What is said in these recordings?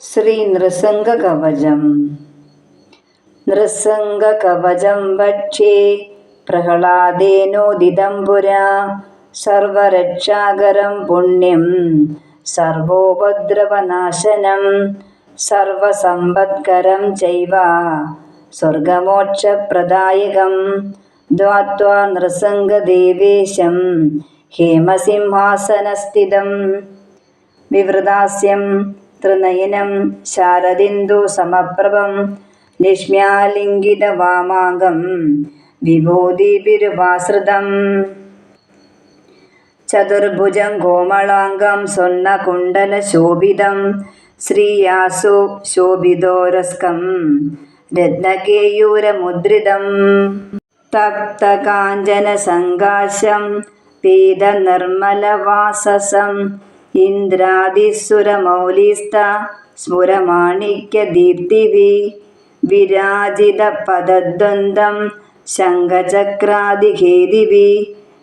ശ്രീ നൃസംഗകവചം നൃസംഗകവചം വക്ഷേ പ്രഹ്ലാദേനോദിതം പുരാ സർവരക്ഷാകരം പുണ്യം സർവോപദ്രവനാശനം സർവസമ്പത്കരം ചൈവ സ്വർഗമോക്ഷപ്രദായകം ദ്വാത്വാ നൃസംഗദേവേശം ഹേമസിംഹാസനസ്ഥിതം വിവൃതാസ്യം ത്രിനയനം ലക്ഷ്മ്യാലിംഗിത ലക്ഷ്മ്യാലിംഗിതവാമാങ്കം വിഭൂതിഭിരുപാശ്രിതം ചതുർഭുജം കോമളാംഗം സ്വർണകുണ്ടലശോഭിതം ശ്രീയാസു ശോഭിതോരസ്കം രത്നകേയൂരമുദ്രിതം തപ്തകാഞ്ചനസങ്കാശം പീതനിർമ്മലവാസസം ഇന്ദ്രാദിസുരമൗലിസ്ത സ്ഫുരമാണിക്യദീപ്തിവി വിരാജിതപദദ്വന്ദ്വം ശംഖചക്രാദിഖേദിവി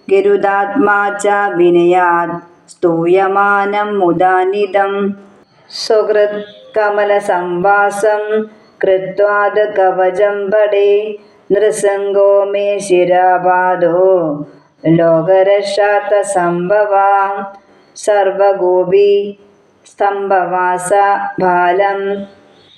ഗരുദാത്മാ ച വിനയാത് സ്തൂയമാനം മുദാനിതം. സുഹൃത് കമലസംവാസം കൃത്വാത് കവചം പടേ നൃസംഗോ മേ ശിരാപാദോ. ലോകരക്ഷാർത്ഥസംഭവാ സർവഗോപി സ്തംഭവാസ ബാലം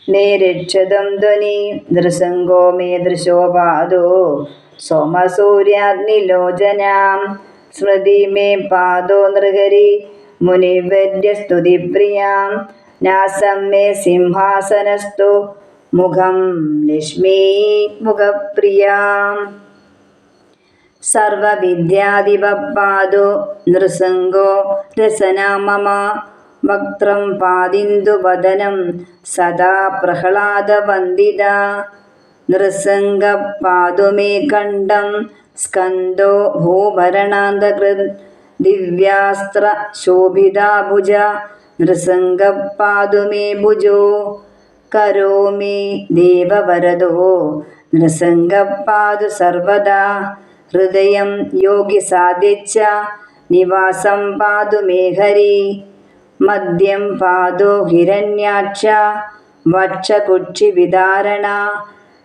നേരിക്ഷതം ധ്വനി നൃസംഗോ മേ ദൃശോപാദോ സോമസൂര്യാഗ്നിലോചനാം സ്മൃതി മേ പാദോ നൃഹരി മുനിവര്യസ്തുതിപ്രിയാം നാസം മേ സിംഹാസനസ്തു മുഖം ലക്ഷ്മീ മുഖപ്രിയാം സർവവിദ്യാധിപപ്പാദോ നൃസംഗോ രസനാമമ. വക്ത്രം പാദിന്ദുവദനം സദാ പ്രഹ്ലാദവന്ദിത നൃസംഗപാദു മേ കണ്ഠം സ്കന്ദോ ഭൂഭരണാന്തകൃത് ദിവ്യാസ്ത്ര ശോഭിതാഭുജ നൃസംഗപാദു മേ ഭുജോ കരോമി ദേവവരദോ. നൃസംഗപാദു സർവദാ ഹൃദയം യോഗി സാധിച്ച നിവാസം പാതു മേ മദ്യം പാദോ ഹിരണ്യാക്ഷ വക്ഷകുക്ഷിവിധാരണ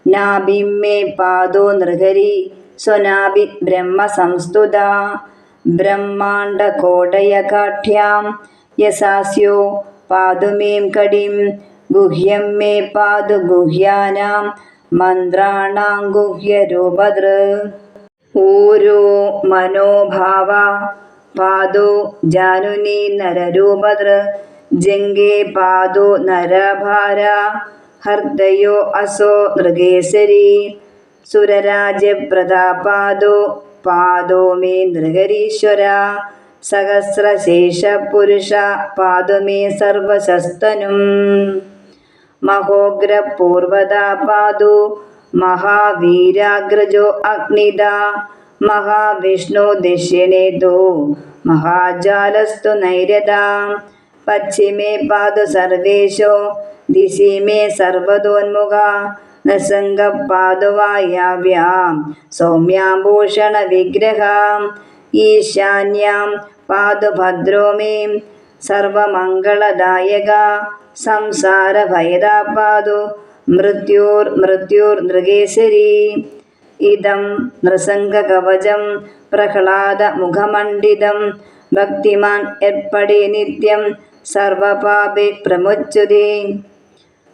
നാഭിം മേ പാദോ നൃഹരി സ്വനാഭി ബ്രഹ്മ സംസ്തുത യശാസ്യോ യസാസ്യോ പാതുമേം കടിം ഗുഹ്യം മേ പാതു ഗുഹ്യാനാം മന്ത്രാണാം ഗുഹ്യരൂപതൃ ഊരോ മനോഭാവ പാദോ ജാനുനി നരരൂപതൃ ജംഗേ പാദോ നരഭാര ഹർദയോ അസോ നൃഗേശരി സുരരാജപ്രതാപാദോ പാദോ മേ നൃഹരീശ്വര സഹസ്രശേഷപുരുഷ പാദു മേ സർവശസ്തനും. മഹോഗ്രപൂർവദാ പാദു മഹാവീരാഗ്രജോ അഗ്നിദ മഹാവിഷ്ണു ദക്ഷിണേതോ മഹാജാലസ്തു നൈരത പശ്ചിമേ പാദു സർവേശോ ദിശി മേ സർവതോന്മുഖ നസംഗപാദുവായാവ്യാം സൗമ്യാഭൂഷണ വിഗ്രഹാം ഈശാന്യാം പാദുഭദ്രോ മേ സർവമംഗളദായക സംസാരഭയദാ പാദു നൃഗേശരി ഇതം നൃസംഗകവചം പ്രഹ്ലാദമുഖമണ്ഡിതം ഭക്തിമാൻ എപ്പടി നിത്യം സർവപാപി പ്രമുച്യുതേ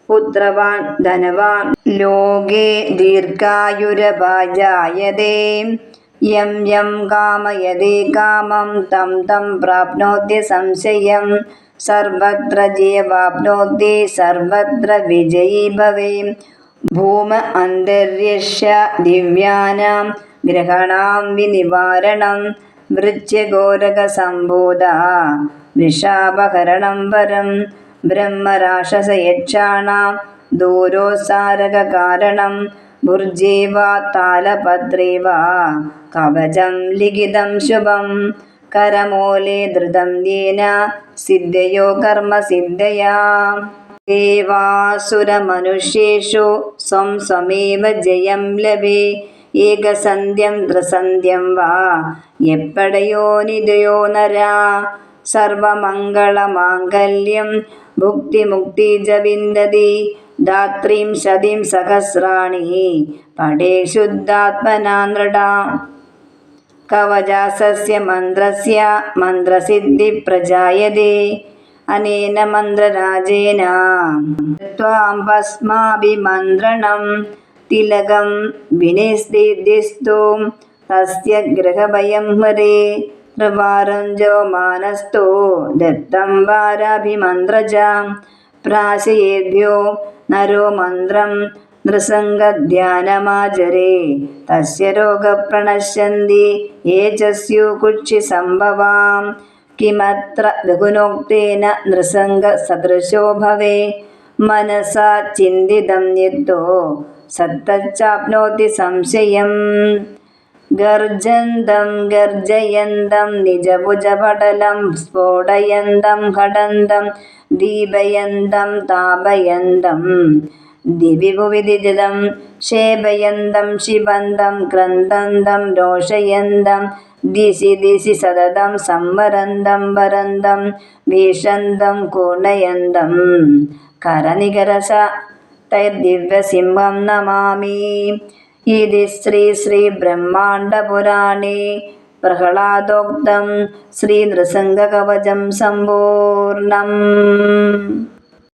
പുത്രവാൻ ധനവാൻ ലോകേ ദീർഘായുരഭാജായതേ യം യം കാമയതേ കാമം തം തം പ്രാപ്നോത്യ സംശയം സർവത്ര ജയവാപ്നോതി സർവത്ര വിജയീ ഭവേം ഭൂമ അന്തര്യഷ്യ ദിവ്യാനാം ഗ്രഹണാം വിനിവാരണം വൃത്യഘോരകസംബോധ വിഷാപഹരണം വരം ബ്രഹ്മരാക്ഷസയക്ഷാണാം ദൂരോസാരകകാരണം ഭുർജേവ താലപത്രേവ കവചം ലിഖിതം ശുഭം കരമൂലേ ധൃതം ദീന സിദ്ധയോ കർമ്മസിദ്ധയാ ദേവാസുരമനുഷ്യേഷു സ്വം സ്വമേവ ജയം ലഭേ. ഏകസന്ധ്യം ദ്രസന്ധ്യം വാ. എപ്പടയോ നിതയോ നരാ. സർവമംഗളമാംഗല്യം ഭുക്തിമുക്തിജ വിന്ദതി ധാത്രീം ശതിം സഹസ്രാണി. പടേ ശുദ്ധാത്മനാ നൃടാം. नृडा कवचासस्य मन्त्रस्य मन्त्रसिद्धिप्रजायते अनेन मन्त्रराजेन त्वां भस्माभिमन्त्रणं तिलकं विनिस्थितिस्तु तस्य गृहभयं हरे त्रिवारञ्जो मानस्तु दत्तं वाराभिमन्त्रज प्राशयेभ्यो नरो मन्त्रं नृसङ्गध्यानमाचरे तस्य रोगप्रणश्यन्ति ये च स्युः कुक्षिसम्भवां किमत्र लघुनोक्तेन नृसङ्गसदृशो भवे मनसा चिन्तितं यद्धो सत्तच्चाप्नोति संशयम् गर्जन्तं गर्जयन्तं निजभुजपटलं स्फोटयन्तं खडन्तं दीपयन्तं तापयन्तं दिवि भुवि दिदिदं शेबयन्दं शिबन्दं क्रन्दन्दं रोषयन्दं दिशि दिशि सददं संवरन्दं वरन्दं भीषन्दं कोणयन्दं करनिगरस तैर्दिव्यसिंहं नमामि। इति श्रीश्रीब्रह्माण्डपुराणे प्रह्लादोक्तं श्रीनृसिंहकवचं सम्पूर्णम्।